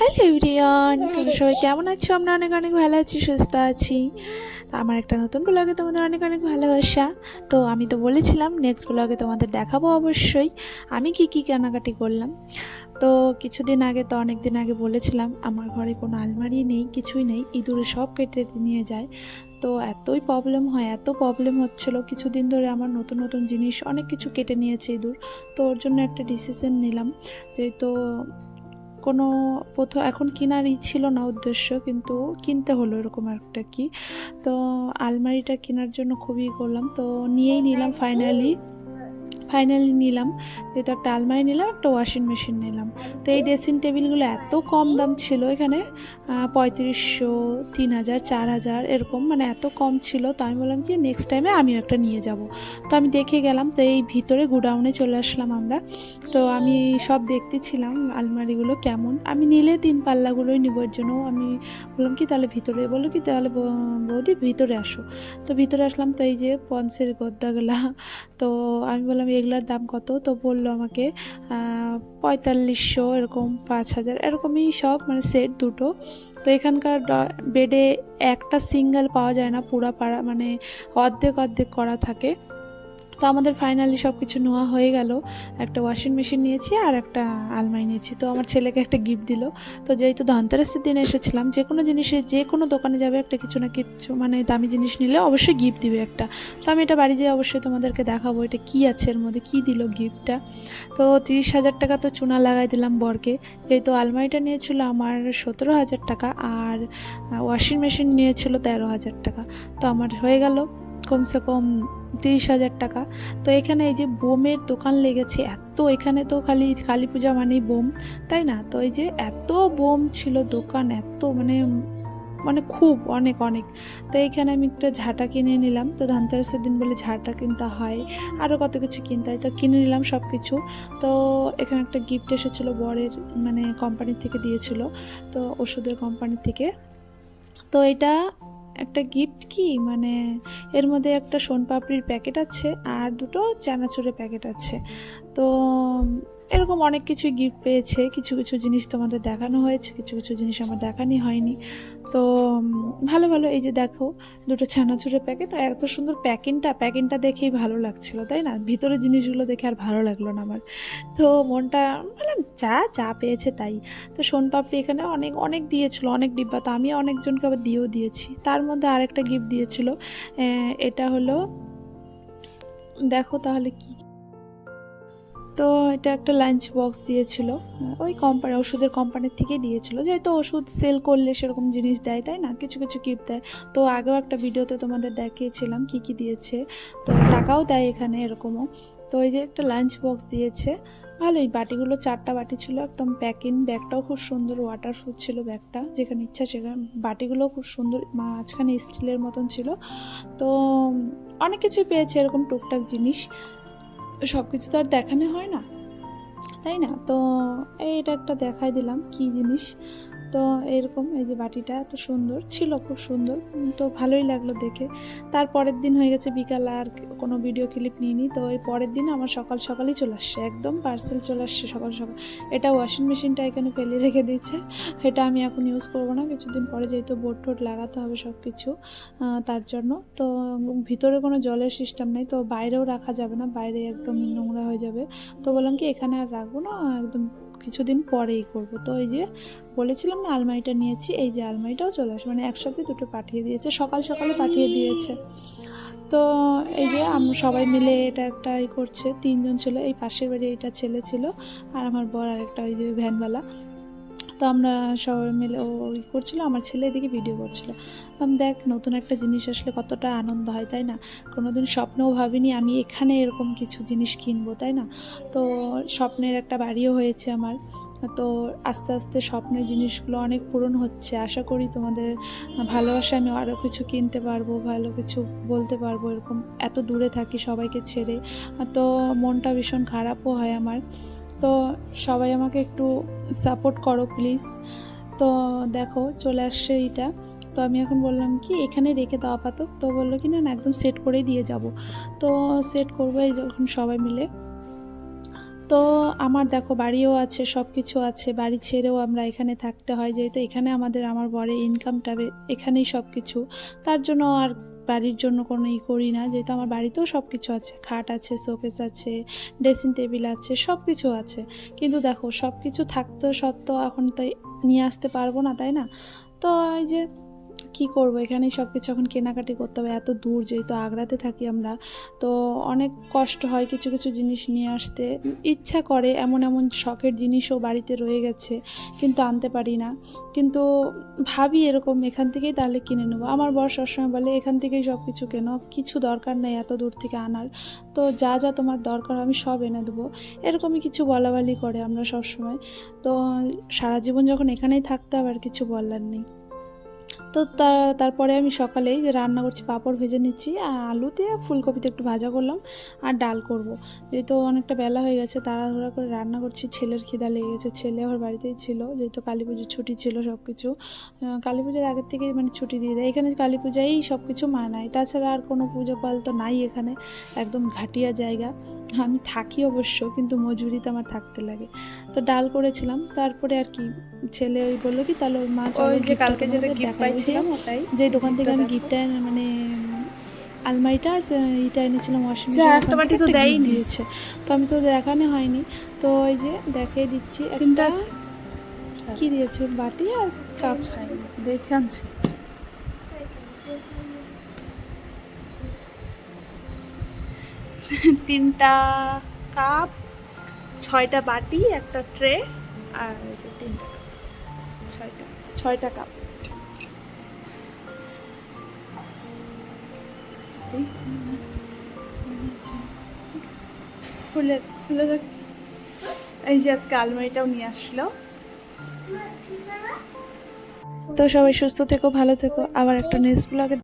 Hello everyone তোমরা সবাই কেমন আছো? আমরা অনেক অনেক ভালো আছি, সুস্থ আছি। আমার একটা নতুন ব্লগে তোমাদের অনেক অনেক ভালোবাসা। তো আমি তো বলেছিলাম নেক্সট ব্লগে তোমাদের দেখাবো অবশ্যই। আমি কি কি কেনাকাটি করলাম? তো কিছুদিন আগে তো অনেক দিন আগে বলেছিলাম, আমার ঘরে কোনো আলমারি নেই, কিছুই নেই, ইঁদুরে সব কেটে নিয়ে যায়। তো এতই প্রবলেম হয়, এত প্রবলেম হচ্ছিল, কিছুদিন ধরে আমার নতুন নতুন জিনিস, অনেক কিছু কেটে নিয়েছে ইঁদুর। তো ওর জন্য একটা ডিসিশন নিলাম যে তো কোনো প্রথম এখন কেনার ই ছিল না উদ্দেশ্য কিন্তু কিনতে হলো এরকম একটা কি। তো আলমারিটা কেনার জন্য খুবই করলাম তো নিয়েই নিলাম ফাইনালি ফাইনালি নিলাম। যেহেতু একটা আলমারি নিলাম, একটা ওয়াশিং মেশিন নিলাম। তো এই ড্রেসিং টেবিলগুলো এত কম দাম ছিল এখানে পঁয়ত্রিশশো তিন হাজার চার হাজার এরকম মানে এত কম ছিল। তো আমি বললাম কি নেক্সট টাইমে আমিও একটা নিয়ে যাব। তো আমি দেখে গেলাম, তো এই ভিতরে গুডাউনে চলে আসলাম আমরা। তো আমি সব দেখতেছিলাম আলমারিগুলো কেমন। আমি নিলে তিন পাল্লাগুলোই নিব, এর জন্য আমি বললাম কি, তাহলে ভিতরে, বলল কি, তাহলে বৌদি ভিতরে আসো। তো ভিতরে আসলাম, তো এই যে পন্সের গদ্দাগুলা তো আমি বললাম, এগুলার দাম কত? তো বলল আমাকে পঁয়তাল্লিশশো, এরকম পাঁচ হাজার, এরকমই সব মানে সেট দুটো। তো এখানকার বেডে একটা সিঙ্গেল পাওয়া যায় না, পুরা পাড়া মানে অর্ধেক অর্ধেক করা থাকে। তো আমাদের ফাইনালি সব কিছু নেওয়া হয়ে গেল। একটা ওয়াশিং মেশিন নিয়েছি আর একটা আলমারি নিয়েছি। তো আমার ছেলেকে একটা গিফট দিল। তো যেহেতু ধনতেরাসের দিনে এসেছিলাম, যে কোনো জিনিসে, যে কোনো দোকানে যাবে একটা কিছু না কিছু মানে দামি জিনিস নিলে অবশ্যই গিফট দিবে একটা। তো আমি এটা বাড়ি যেয়ে অবশ্যই তোমাদেরকে দেখাবো এটা কী আছে, এর মধ্যে কী দিল গিফটটা তো তিরিশ হাজার টাকা তো চুনা লাগাই দিলাম বরকে। যেহেতু আলমারিটা নিয়েছিল আমার সতেরো হাজার টাকা আর ওয়াশিং মেশিন নিয়েছিল তেরো হাজার টাকা। তো আমার হয়ে গেল। কমসে কম তিরিশ হাজার টাকা। তো এখানে এই যে বোমের দোকান লেগেছে, এত এখানে তো খালি কালী পূজা মানেই বোম, তাই না? তো এই যে এত বোম ছিল দোকান, এত মানে মানে খুব অনেক অনেক। তো এইখানে আমি একটা ঝাঁটা কিনে নিলাম। তো ধানতেরাসের দিন বলে ঝাঁটা কিনতে হয় আরও কত কিছু কিনতে হয়। তো কিনে নিলাম সব কিছু তো এখানে একটা গিফট এসেছিল বরের মানে কোম্পানি থেকে দিয়েছিল, তো ওষুধের কোম্পানি থেকে। তো এটা একটা গিফট কি? মানে এর মধ্যে একটা সোনপাপড়ির প্যাকেট আছে আর দুটো চানাচুরের প্যাকেট আছে। তো এরকম অনেক কিছুই গিফট পেয়েছে। কিছু কিছু জিনিস তোমাদের দেখানো হয়েছে, কিছু কিছু জিনিস আমার দেখানি হয়নি। তো ভালো ভালো এই যে দেখো, দুটো চানাচুরের প্যাকেট আর এত সুন্দর প্যাকিংটা প্যাকিংটা দেখেই ভালো লাগছিল, তাই না? ভিতরে জিনিসগুলো দেখে আর ভালো লাগল না আমার। তো মনটা মানে যা যা পেয়েছে তাই। তো সোনপাপড়ি এখানে অনেক অনেক দিয়েছিল, অনেক ডিব্বা। তো আমি অনেকজনকে আবার দিয়েও দিয়েছি। তার মধ্যে আরেকটা গিফট দিয়েছিল এটা হলো, দেখো তাহলে কি তো এটা একটা লাঞ্চ বক্স দিয়েছিল। ওই কোম্পানি ওষুধের কোম্পানির থেকেই দিয়েছিল। যেহেতু ওষুধ সেল করলে সেরকম জিনিস দেয়, তাই না? কিছু কিছু গিফট দেয়। তো আগেও একটা ভিডিওতে তোমাদের দেখিয়েছিলাম কি কি দিয়েছে। তো টাকাও দেয় এখানে এরকমও। তো এই যে একটা লাঞ্চ বক্স দিয়েছে। ভালোই। বাটিগুলো চারটা বাটি ছিল, একদম প্যাকিং ব্যাগটাও খুব সুন্দর ওয়াটারপ্রুফ ছিল ব্যাগটা যেখানে ইচ্ছা সেখানে। বাটিগুলো খুব সুন্দর, মাঝখানে স্টিলের মতন ছিল। তো অনেক কিছুই পেয়েছে এরকম টুকটাক জিনিস। সব কিছু তো আর দেখানো হয় না, তাই না? তো এইটা একটা দেখাই দিলাম, কি জিনিস। তো এরকম এই যে বাটিটা এত সুন্দর, ছিল খুব সুন্দর তো ভালোই লাগল দেখে। তার পরের দিন হয়ে গেছে বিকাল, আর কোনো ভিডিও ক্লিপ নিইনি, তো ওই পরের দিন আমার সকাল সকালই চলে আসছে, একদম পার্সেল চলে আসছে সকাল সকাল। এটা ওয়াশিং মেশিনটা এখানে ফেলে রেখে দিচ্ছে এটা আমি এখন ইউজ করব না, কিছুদিন পরে যেহেতু বোর্ড টোড লাগাতে হবে সব কিছু তার জন্য। তো ভিতরে কোনো জলের সিস্টেম নেই, তো বাইরেও রাখা যাবে না, বাইরে একদম নোংরা হয়ে যাবে। তো বললাম কি, এখানে আর রাখব না, একদম কিছুদিন পরেই করব। তো এই যে বলেছিলাম না, আলমারিটা নিয়েছি, এই যে আলমারিটাও চলে আসে। মানে একসাথে দুটো পাঠিয়ে দিয়েছে, সকাল সকালে পাঠিয়ে দিয়েছে। তো এই যে আমরা সবাই মিলে এটা একটা ই করছে, তিনজন ছিল, এই পাশের বাড়ি এটা ছেলে ছিল, আর আমার বর আরেকটা ওই যে ভ্যানওয়ালা। তো আমরা সবাই মিলে ও ই করছিল, আমার ছেলে এদিকে ভিডিও করছিল। দেখ নতুন একটা জিনিস আসলে কতটা আনন্দ হয়, তাই না? কোনোদিন স্বপ্নেও ভাবিনি আমি এখানে এরকম কিছু জিনিস কিনবো, তাই না? তো স্বপ্নের একটা বাড়িও হয়েছে আমার। তো আস্তে আস্তে স্বপ্নের জিনিসগুলো অনেক পূরণ হচ্ছে। আশা করি তোমাদের ভালোবাসা আমি আরও কিছু কিনতে পারব, ভালো কিছু বলতে পারব, এরকম এত দূরে থাকি সবাইকে ছেড়ে। তো মনটা ভীষণ খারাপও হয় আমার। তো সবাই আমাকে একটু সাপোর্ট করো প্লিজ তো দেখো, চলে আসছে এইটা। তো আমি এখন বললাম কি, এখানে রেখে দাও আপাতত। তো বলল কি, না একদম সেট করেই দিয়ে যাব। তো সেট করব এই যখন সবাই মিলে। তো আমার দেখো, বাড়িও আছে সব কিছু আছে। বাড়ি ছেড়েও আমরা এখানে থাকতে হয়। যেহেতু এখানে আমাদের, আমার বরের ইনকামটা এখানেই সব কিছু তার জন্য আর বাড়ির জন্য কোনো ই করি না, যেহেতু আমার বাড়িতেও সব কিছু আছে। খাট আছে, শোকেস আছে ড্রেসিং টেবিল আছে সব কিছু আছে। কিন্তু দেখো সব কিছু থাকতে সত্ত্বেও এখন তো নিয়ে আসতে পারব না, তাই না? তো এই যে কি করব? এখানেই সব কিছু এখন কেনাকাটি করতে হবে। এত দূর যেহেতু আগ্রাতে থাকি আমরা, তো অনেক কষ্ট হয় কিছু কিছু জিনিস নিয়ে আসতে। ইচ্ছা করে এমন এমন শখের জিনিসও বাড়িতে রয়ে গেছে, কিন্তু আনতে পারি না। কিন্তু ভাবি এরকম, এখান থেকেই তাহলে কিনে নেব। আমার বর সবসময় বলে, এখান থেকেই সব কিছু কেনো। কিছু দরকার নেই এত দূর থেকে আনার। তো যা যা তোমার দরকার আমি সব এনে দেবো। এরকমই কিছু বলাবলি করে আমরা সবসময়। তো সারা জীবন যখন এখানেই থাকতে হবে আর কিছু বলার নেই। তো তারপরে আমি সকালেই যে রান্না করছি পাঁপড় ভেজে নিচ্ছি আর আলু দিয়ে ফুলকপিতে একটু ভাজা করলাম আর ডাল করব। যেহেতু অনেকটা বেলা হয়ে গেছে তাড়াহুড়া করে রান্না করছি ছেলের খিদা লেগে গেছে ছেলে আমার বাড়িতেই ছিল যেহেতু কালী পুজোর ছুটি ছিল সব কিছু কালী পুজোর আগের থেকেই মানে ছুটি দিয়ে দেয় এখানে কালী পূজাই সব কিছু মানায় তাছাড়া আর কোনো পুজো পাল তো নাই এখানে একদম ঘাটিয়া জায়গা আমি থাকি অবশ্য কিন্তু মজুরিতে আমার থাকতে লাগে তো ডাল করেছিলাম তারপরে আর কি ছেলে ওই বলল কি তাহলে মা চলো ওই যে কালকে যেটা গিফট দেখাই। যে দোকান থেকে আমি। গিফটটা মানে আলমারিটা আর এইটা এনেছিলাম ওয়াশিং বাটি তো দেয়নি। দিয়েছে। তো আমি তো দেখানো হয়নি। তো ওই যে দেখিয়ে দিচ্ছি তিনটা আছে। কি দিয়েছে? বাটি আর কাপ দেখে আনছি। তিনটা কাপ ছয়টা বাটি একটা ট্রে আর তিনটা ছয়টা ছয়টা কাপ খুলে খুলে এই যে আজকে আলমারিটাও নিয়ে আসলো। তো সবাই সুস্থ থেকো, ভালো থেকো। আবার একটা নেক্সট ব্লগে